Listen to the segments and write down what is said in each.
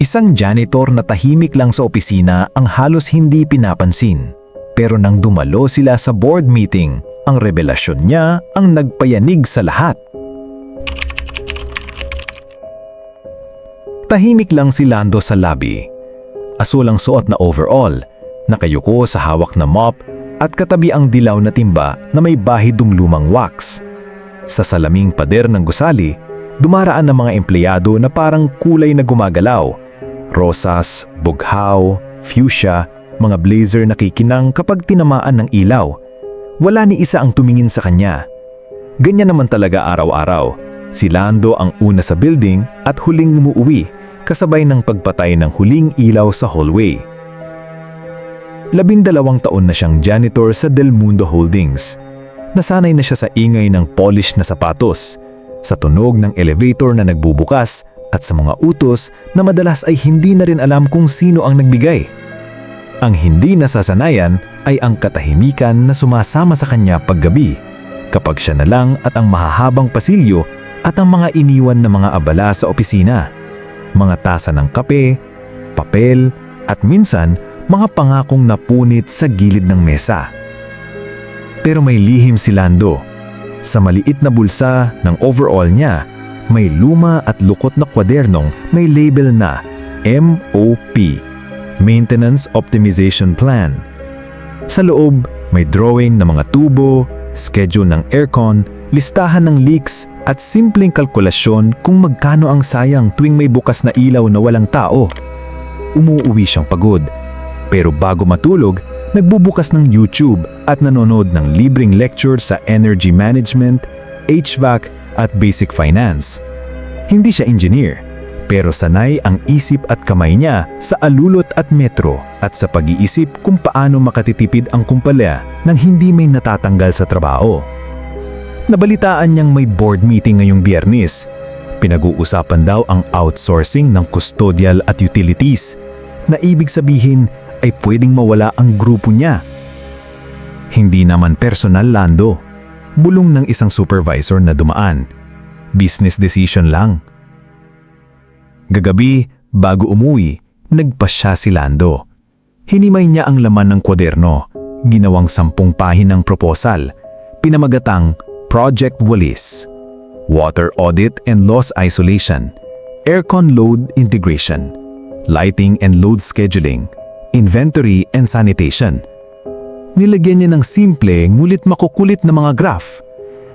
Isang janitor na tahimik lang sa opisina ang halos hindi pinapansin. Pero nang dumalo sila sa board meeting, ang revelasyon niya ang nagpayanig sa lahat. Tahimik lang si Lando sa lobby. Asulang suot na overall, nakayuko sa hawak na mop at katabi ang dilaw na timba na may bahidong lumang wax. Sa salaming pader ng gusali, dumaraan ng mga empleyado na parang kulay na gumagalaw. Rosas, bughaw, fuchsia, mga blazer na kikinang kapag tinamaan ng ilaw. Wala ni isa ang tumingin sa kanya. Ganyan naman talaga araw-araw. Si Lando ang una sa building at huling umuwi, kasabay ng pagpatay ng huling ilaw sa hallway. Labindalawang taon na siyang janitor sa Del Mundo Holdings. Nasanay na siya sa ingay ng polish na sapatos, sa tunog ng elevator na nagbubukas at sa mga utos na madalas ay hindi na rin alam kung sino ang nagbigay. Ang hindi nasasanayan ay ang katahimikan na sumasama sa kanya paggabi, kapag siya na lang at ang mahahabang pasilyo at ang mga iniwan na mga abala sa opisina. Mga tasa ng kape, papel, at minsan mga pangakong napunit sa gilid ng mesa. Pero may lihim si Lando. Sa maliit na bulsa ng overall niya, may luma at lukot na kwadernong may label na MOP, Maintenance Optimization Plan. Sa loob, may drawing ng mga tubo, schedule ng aircon, listahan ng leaks at simpleng kalkulasyon kung magkano ang sayang tuwing may bukas na ilaw na walang tao. Umuuwi siyang pagod. Pero bago matulog, nagbubukas ng YouTube at nanonood ng libreng lecture sa energy management, HVAC at basic finance. Hindi siya engineer, pero sanay ang isip at kamay niya sa alulot at metro at sa pag-iisip kung paano makatitipid ang kumpanya nang hindi may natatanggal sa trabaho. Nabalitaan niyang may board meeting ngayong biyernes. Pinag-uusapan daw ang outsourcing ng custodial at utilities na ibig sabihin ay pwedeng mawala ang grupo niya. Hindi naman personal lando. Bulong ng isang supervisor na dumaan. Business decision lang. Gagabi, bago umuwi, nagpasya si Lando. Hinimay niya ang laman ng kwaderno, ginawang sampung pahinang proposal, pinamagatang Project Wallis, Water Audit and Loss Isolation, Aircon Load Integration, Lighting and Load Scheduling, Inventory and Sanitation. Nilagyan niya ng simple ngulit makukulit na mga graph,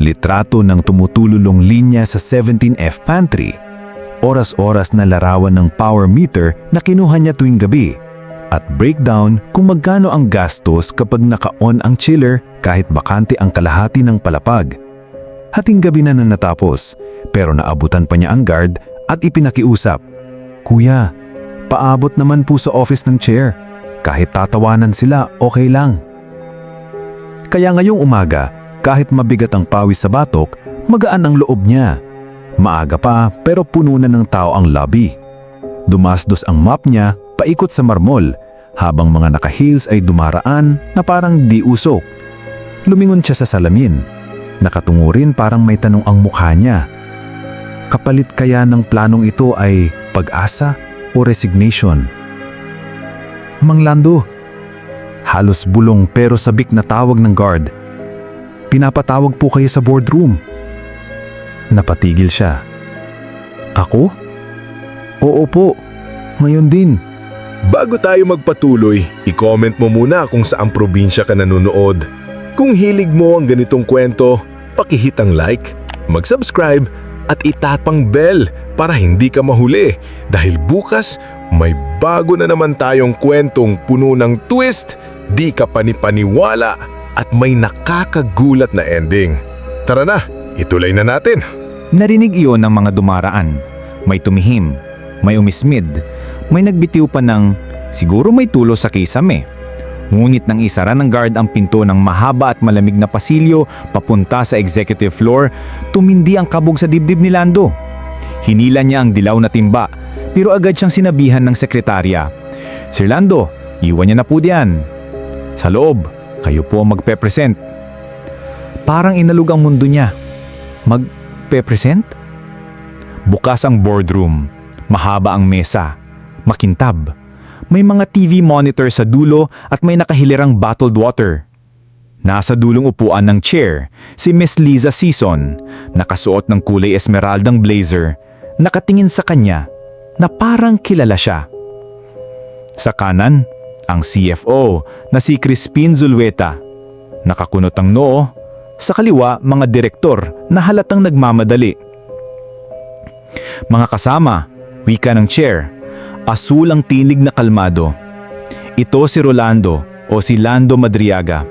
litrato ng tumutululong linya sa 17F pantry, oras-oras na larawan ng power meter na kinuha niya tuwing gabi, at breakdown kung magkano ang gastos kapag naka-on ang chiller kahit bakante ang kalahati ng palapag. Hating gabi na na natapos, pero naabutan pa niya ang guard at ipinakiusap. Kuya, paabot naman po sa office ng chair. Kahit tatawanan sila, okay lang. Kaya ngayong umaga, kahit mabigat ang pawis sa batok, magaan ang loob niya. Maaga pa pero puno na ng tao ang lobby. Dumasdos ang map niya paikot sa marmol habang mga naka-heels ay dumaraan na parang di usok. Lumingon siya sa salamin. Nakatungo rin parang may tanong ang mukha niya. Kapalit kaya ng planong ito ay pag-asa o resignation? Mang Lando, halos bulong pero sabik na tawag ng guard. Pinapatawag po kayo sa boardroom. Napatigil siya. Ako? Oo po, ngayon din. Bago tayo magpatuloy, i-comment mo muna kung saang probinsya ka nanonood. Kung hilig mo ang ganitong kwento, pakihit ang like, mag-subscribe at itapang bell para hindi ka mahuli dahil bukas may bago na naman tayong kwentong puno ng twist, di ka panipaniwala at may nakakagulat na ending. Tara na, ituloy na natin. Narinig iyon ng mga dumaraan. May tumihim, may umismid, may nagbitiw pa ng siguro may tulo sa kisame. Ngunit nang isara ng guard ang pinto ng mahaba at malamig na pasilyo papunta sa executive floor, tumindi ang kabog sa dibdib ni Lando. Hinila niya ang dilaw na timba, pero agad siyang sinabihan ng sekretarya. Sir Lando, iwan niya na po diyan. Sa loob, kayo po ang magpe-present. Parang inalug ang mundo niya. Magpe-present? Bukas ang boardroom. Mahaba ang mesa. Makintab. May mga TV monitor sa dulo at may nakahilirang bottled water. Nasa dulong upuan ng chair, si Miss Liza Season, nakasuot ng kulay esmeraldang blazer, nakatingin sa kanya na parang kilala siya. Sa kanan, ang CFO na si Crispin Zulueta. Nakakunot ang noo, sa kaliwa mga direktor na halatang nagmamadali. Mga kasama, wika ng chair, asul ang tinig na kalmado. Ito si Rolando o si Lando Madriaga.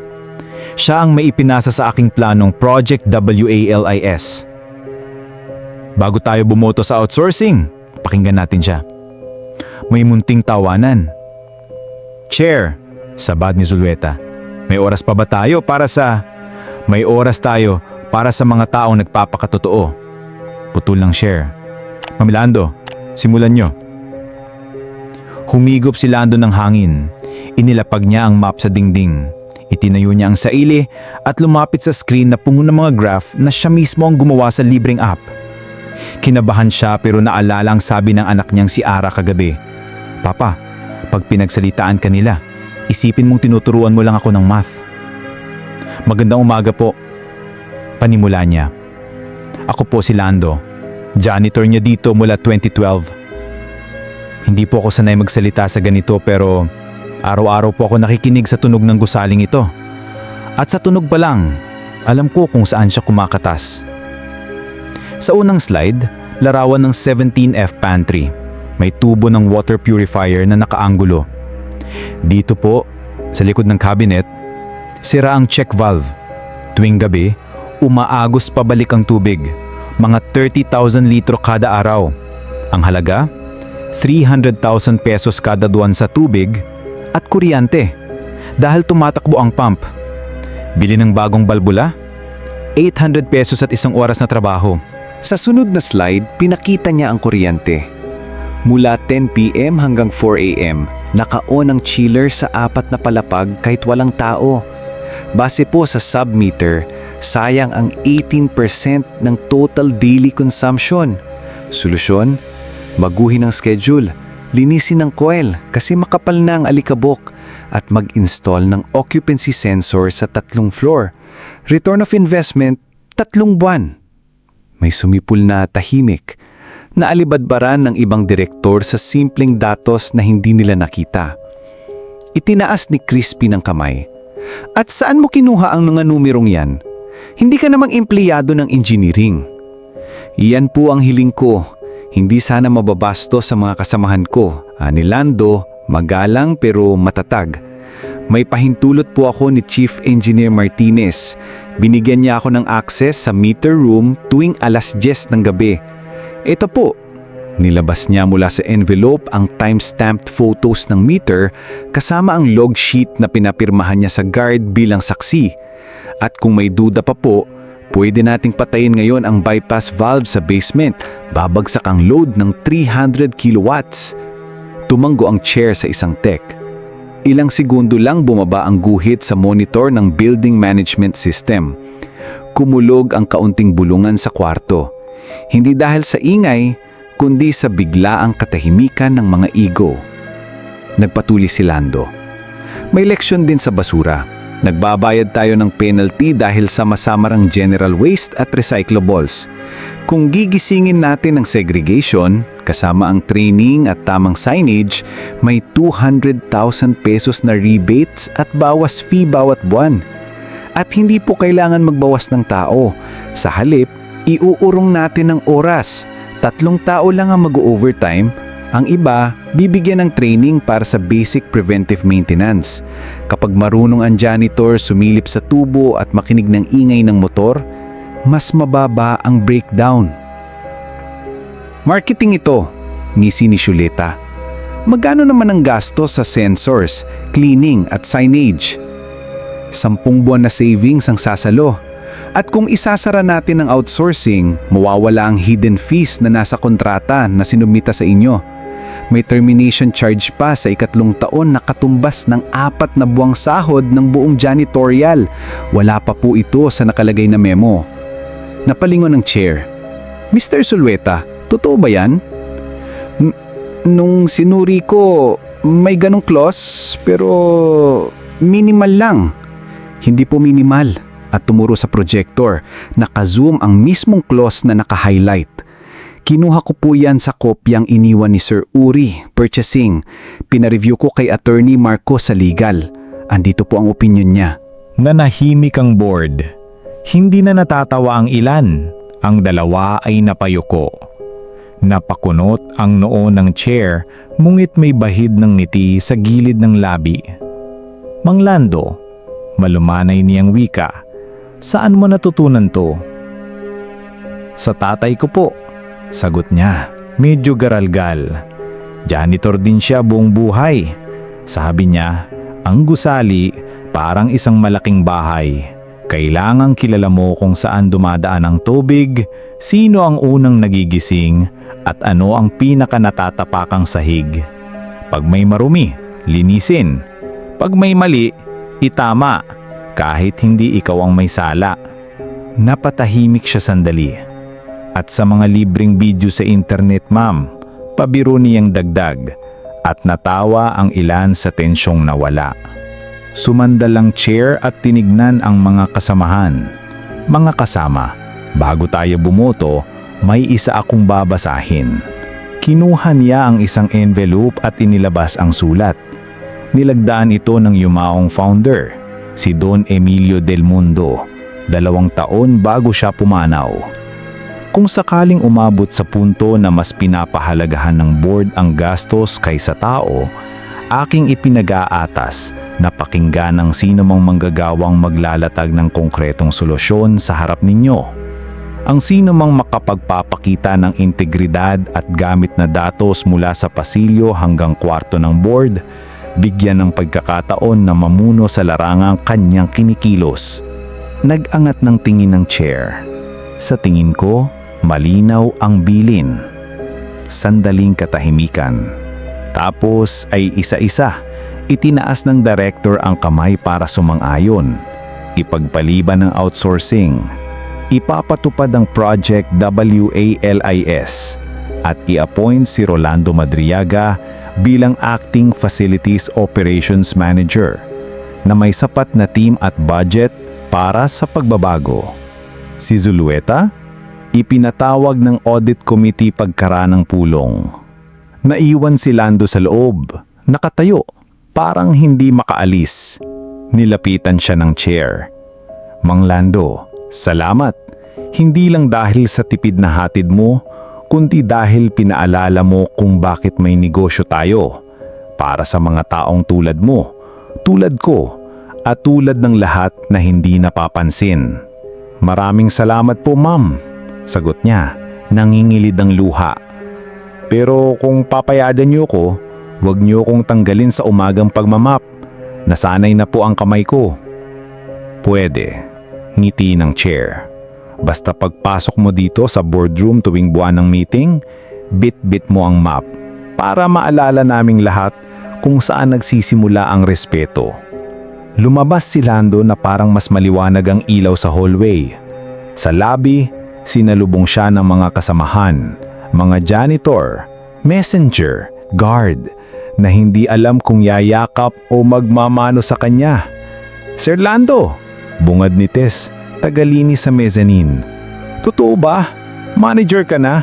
Siya ang may ipinasa sa aking planong Project WALIS. Bago tayo bumoto sa outsourcing, pakinggan natin siya. May munting tawanan. Chair, sabad ni Zulueta. May oras pa ba tayo para sa... May oras tayo para sa mga taong nagpapakatotoo. Putol ng share. Mamilando, simulan nyo. Humigop si Lando ng hangin. Inilapag niya ang map sa dingding. Itinayo niya ang saili at lumapit sa screen na pungo ng mga graph na siya mismo ang gumawa sa libreng app. Kinabahan siya pero naalala ang sabi ng anak niyang si Ara kagabi. Papa, pag pinagsalitaan ka nila, isipin mong tinuturuan mo lang ako ng math. Magandang umaga po. Panimula niya. Ako po si Lando. Janitor niya dito mula 2012. Hindi po ako sanay magsalita sa ganito pero araw-araw po ako nakikinig sa tunog ng gusaling ito. At sa tunog pa lang, alam ko kung saan siya kumakatas. Sa unang slide, larawan ng 17F pantry. May tubo ng water purifier na nakaanggulo. Dito po, sa likod ng cabinet, sira ang check valve. Tuwing gabi, umaagos pabalik ang tubig. Mga 30,000 litro kada araw. Ang halaga, 300,000 pesos kada duwan sa tubig at kuryente dahil tumatakbo ang pump. Bili ng bagong balbula, 800 pesos at isang oras na trabaho. Sa sunod na slide, pinakita niya ang kuryente. Mula 10pm hanggang 4am, naka-on ang chiller sa apat na palapag kahit walang tao. Base po sa submeter, sayang ang 18% ng total daily consumption. Solusyon? Baguhin ang schedule, linisin ang coil kasi makapal na ang alikabok at mag-install ng occupancy sensor sa tatlong floor. Return of investment, tatlong buwan. May sumipul na tahimik na alibadbaran ng ibang direktor sa simpleng datos na hindi nila nakita. Itinaas ni Crispy ng kamay. At saan mo kinuha ang mga numerong yan? Hindi ka namang empleyado ng engineering. Iyan po ang hiling ko. Hindi sana mababasto sa mga kasamahan ko. Ani Lando, magalang pero matatag. May pahintulot po ako ni Chief Engineer Martinez. Binigyan niya ako ng access sa meter room tuwing alas 10 ng gabi. Ito po, nilabas niya mula sa envelope ang time-stamped photos ng meter kasama ang log sheet na pinapirmahan niya sa guard bilang saksi. At kung may duda pa po, pwede nating patayin ngayon ang bypass valve sa basement. Babagsak ang load ng 300 kilowatts. Tumanggo ang chair sa isang tech. Ilang segundo lang bumaba ang guhit sa monitor ng building management system. Kumulog ang kaunting bulungan sa kwarto. Hindi dahil sa ingay, kundi sa biglaang katahimikan ng mga ego. Nagpatuli si Lando. May leksyon din sa basura. Nagbabayad tayo ng penalty dahil sa masamarang general waste at recyclables. Kung gigisingin natin ang segregation, kasama ang training at tamang signage, may 200,000 pesos na rebates at bawas fee bawat buwan. At hindi po kailangan magbawas ng tao. Sa halip, iuurong natin ng oras. Tatlong tao lang ang mag-overtime ang iba, bibigyan ng training para sa basic preventive maintenance. Kapag marunong ang janitor sumilip sa tubo at makinig ng ingay ng motor, mas mababa ang breakdown. Marketing ito, ngisi ni Shuleta. Magkano naman ang gasto sa sensors, cleaning at signage? Sampung buwan na savings ang sasalo. At kung isasara natin ang outsourcing, mawawala ang hidden fees na nasa kontrata na sinumita sa inyo. May termination charge pa sa ikatlong taon na katumbas ng apat na buwang sahod ng buong janitorial. Wala pa po ito sa nakalagay na memo. Napalingon ng chair. Mr. Sulweta, totoo ba yan? "M- nung sinuri ko, may ganong clause pero minimal lang. Hindi po minimal at tumuro sa projector. Naka-zoom ang mismong clause na naka-highlight. Kinuha ko po yan sa kopyang iniwan ni Sir Uri, purchasing. Pinareview ko kay Attorney Marco sa legal. Andito po ang opinion niya. Nanahimik ang board. Hindi na natatawa ang ilan. Ang dalawa ay napayuko. Napakunot ang noo ng chair, mungit may bahid ng ngiti sa gilid ng labi. Mang Lando, malumanay niyang wika. Saan mo natutunan to? Sa tatay ko po. Sagot niya, medyo garalgal. Janitor din siya buong buhay. Sabi niya, ang gusali parang isang malaking bahay. Kailangang kilala mo kung saan dumadaan ang tubig, sino ang unang nagigising, at ano ang pinaka natatapakang sahig. Pag may marumi, linisin. Pag may mali, itama, kahit hindi ikaw ang may sala. Napatahimik siya sandali. At sa mga libreng video sa internet ma'am, pabiro niyang dagdag at natawa ang ilan sa tensyong nawala. Sumandal ang chair at tinignan ang mga kasamahan. Mga kasama, bago tayo bumoto, may isa akong babasahin. Kinuha niya ang isang envelope at inilabas ang sulat. Nilagdaan ito ng yumaong founder, si Don Emilio Del Mundo, dalawang taon bago siya pumanaw. Kung sakaling umabot sa punto na mas pinapahalagahan ng board ang gastos kaysa tao, aking ipinag-aatas na pakinggan ang sino mang manggagawang maglalatag ng konkretong solusyon sa harap ninyo. Ang sino mang makapagpapakita ng integridad at gamit na datos mula sa pasilyo hanggang kwarto ng board, bigyan ng pagkakataon na mamuno sa larangang kanyang kinikilos. Nag-angat ng tingin ng chair. Sa tingin ko, malinaw ang bilin. Sandaling katahimikan. Tapos ay isa-isa, itinaas ng director ang kamay para sumang-ayon. Ipagpaliban ng outsourcing. Ipapatupad ang Project WALIS at i-appoint si Rolando Madriaga bilang Acting Facilities Operations Manager na may sapat na team at budget para sa pagbabago. Si Zulueta, ipinatawag ng audit committee pagkaranang pulong. Naiwan si Lando sa loob, nakatayo, parang hindi makaalis. Nilapitan siya ng chair. Mang Lando, salamat. Hindi lang dahil sa tipid na hatid mo, kundi dahil pinaalala mo kung bakit may negosyo tayo. Para sa mga taong tulad mo, tulad ko, at tulad ng lahat na hindi napapansin. Maraming salamat po ma'am, sagot niya, nangingilid ang luha. Pero kung papayagan niyo ko, huwag niyo kong tanggalin sa umagang pagmamap. Nasanay na po ang kamay ko. Pwede, ngiti ng chair. Basta pagpasok mo dito sa boardroom tuwing buwan ng meeting, bit-bit mo ang map para maalala naming lahat kung saan nagsisimula ang respeto. Lumabas si Lando na parang mas maliwanag ang ilaw sa hallway. Sa lobby, sinalubong siya ng mga kasamahan, mga janitor, messenger, guard, na hindi alam kung yayakap o magmamano sa kanya. Sir Lando, bungad ni Tess, tagalinis sa mezzanine. Totoo ba? Manager ka na?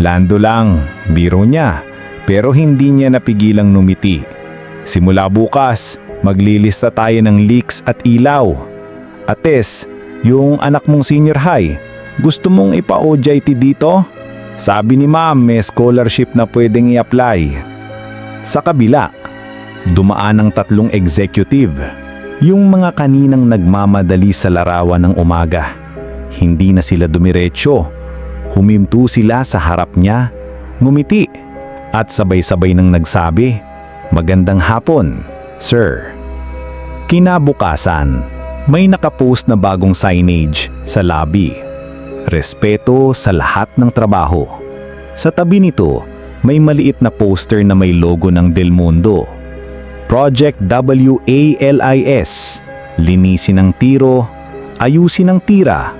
Lando lang, biro niya, pero hindi niya napigilang numiti. Simula bukas, maglilista tayo ng leaks at ilaw. Ates, yung anak mong senior high, gusto mong ipa-OJT dito? Sabi ni ma'am may scholarship na pwedeng i-apply. Sa kabila, dumaan ang tatlong executive, yung mga kaninang nagmamadali sa larawan ng umaga. Hindi na sila dumiretso. Huminto sila sa harap niya, ngumiti, at sabay-sabay nang nagsabi, Magandang hapon, sir. Kinabukasan, may nakapost na bagong signage sa lobby. Respeto sa lahat ng trabaho. Sa tabi nito, may maliit na poster na may logo ng Del Mundo. Project WALIS. Linisin ang tiro, ayusin ang tira,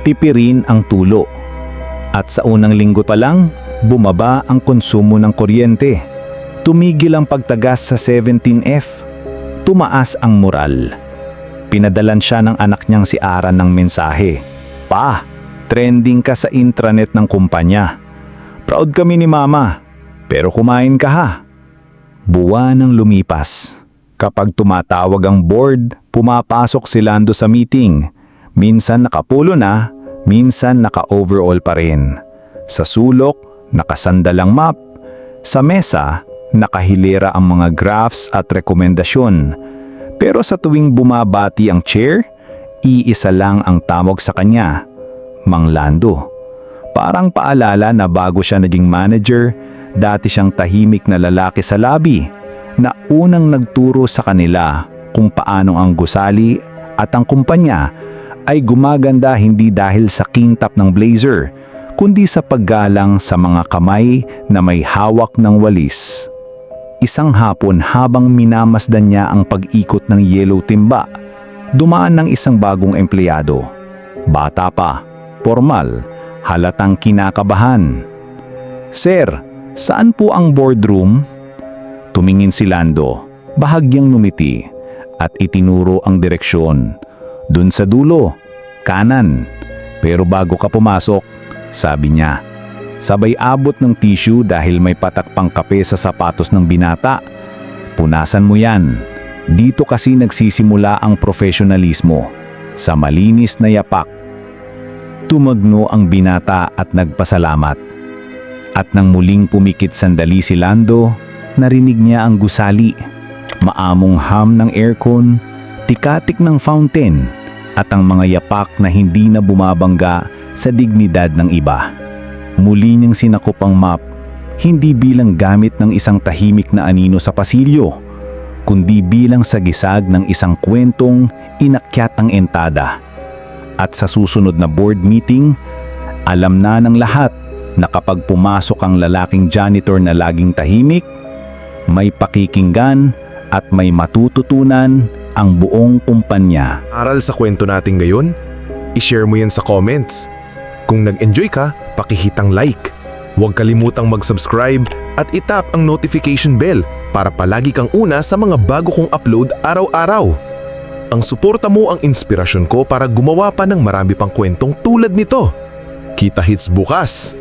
tipirin ang tulo. At sa unang linggo pa lang, bumaba ang konsumo ng kuryente. Tumigil ang pagtagas sa 17F. Tumaas ang moral. Pinadalan siya ng anak niyang si Aran ng mensahe. Pa, trending ka sa intranet ng kumpanya. Proud kami ni Mama, pero kumain ka ha. Buwan ang lumipas. Kapag tumatawag ang board, pumapasok si Lando sa meeting. Minsan nakapulo na, minsan naka-overall pa rin. Sa sulok, nakasandalang map. Sa mesa, nakahilera ang mga graphs at rekomendasyon. Pero sa tuwing bumabati ang chair, iisa lang ang tawag sa kanya, Mang Lando. Parang paalala na bago siya naging manager, dati siyang tahimik na lalaki sa labi na unang nagturo sa kanila kung paano ang gusali at ang kumpanya ay gumaganda hindi dahil sa kingtap ng blazer, kundi sa paggalang sa mga kamay na may hawak ng walis. Isang hapon habang minamasdan niya ang pag-ikot ng yellow timba, dumaan ng isang bagong empleyado. Bata pa, formal, halatang kinakabahan. Sir, saan po ang boardroom? Tumingin si Lando, bahagyang numiti, at itinuro ang direksyon. Dun sa dulo, kanan. Pero bago ka pumasok, sabi niya, sabay abot ng tissue dahil may patak pang kape sa sapatos ng binata. Punasan mo yan. Dito kasi nagsisimula ang profesionalismo. Sa malinis na yapak. Tumagno ang binata at nagpasalamat. At nang muling pumikit sandali si Lando, narinig niya ang gusali. Maamong ham ng aircon, tikatik ng fountain, at ang mga yapak na hindi na bumabangga sa dignidad ng iba. Muli niyang sinakop ang map, hindi bilang gamit ng isang tahimik na anino sa pasilyo, kundi bilang sagisag ng isang kwentong inakyat ng entada. At sa susunod na board meeting, alam na ng lahat na kapag pumasok ang lalaking janitor na laging tahimik, may pakikinggan at may matututunan ang buong kumpanya. Aral sa kwento natin ngayon? I-share mo yan sa comments. Kung nag-enjoy ka, pakihitang like. Huwag kalimutang mag-subscribe at itap ang notification bell para palagi kang una sa mga bago kong upload araw-araw. Ang suporta mo ang inspirasyon ko para gumawa pa ng marami pang kwentong tulad nito. Kita hits bukas!